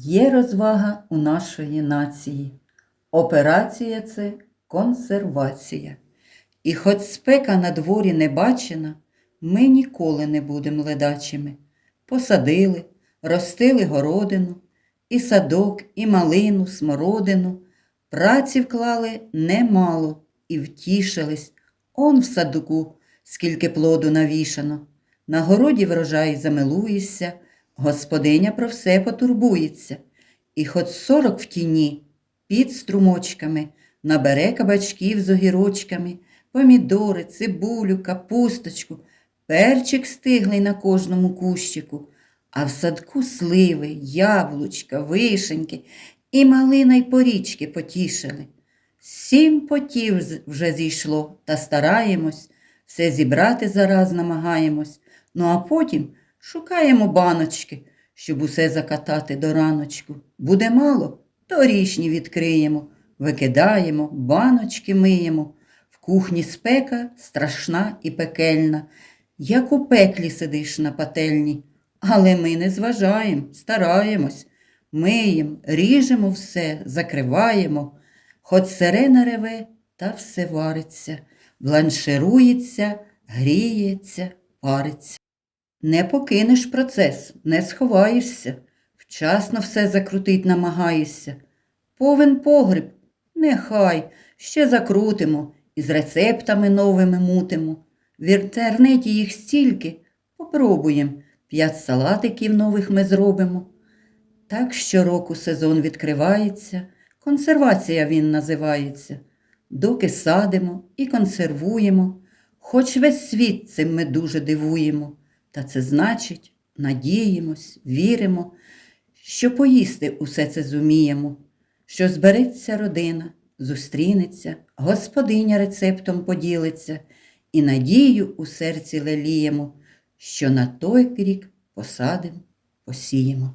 Є розвага у нашої нації. Операція це консервація. І хоч спека на дворі не бачена, ми ніколи не будемо ледачими. Посадили, ростили городину, і садок, і малину, смородину. Праці вклали немало і втішились. Он в садку, скільки плоду навішано. На городі врожай замилуєшся, господиня про все потурбується. І хоч сорок в тіні, під струмочками, набере кабачків з огірочками, помідори, цибулю, капусточку, перчик стиглий на кожному кущику, а в садку сливи, яблучка, вишеньки і малина й порічки потішили. Сім потів вже зійшло, та стараємось, все зібрати зараз намагаємось. Ну а потім шукаємо баночки, щоб усе закатати до раночку. Буде мало, то річні відкриємо, викидаємо, баночки миємо. В кухні спека страшна і пекельна, як у пеклі сидиш на пательні. Але ми не зважаємо, стараємось, миємо, ріжемо все, закриваємо. Хоч сирена реве, та все вариться, бланширується, гріється, париться. Не покинеш процес, не сховаєшся, вчасно все закрутить намагаєшся. Повен погріб, нехай ще закрутимо і з рецептами новими мутимо. В інтернеті їх стільки, попробуємо, п'ять салатиків нових ми зробимо. Так щороку сезон відкривається, консервація він називається. Доки садимо і консервуємо, хоч весь світ цим ми дуже дивуємо. Та це значить, надіємось, віримо, що поїсти усе це зуміємо, що збереться родина, зустрінеться, господиня рецептом поділиться, і надію у серці леліємо, що на той рік посадимо, посіємо.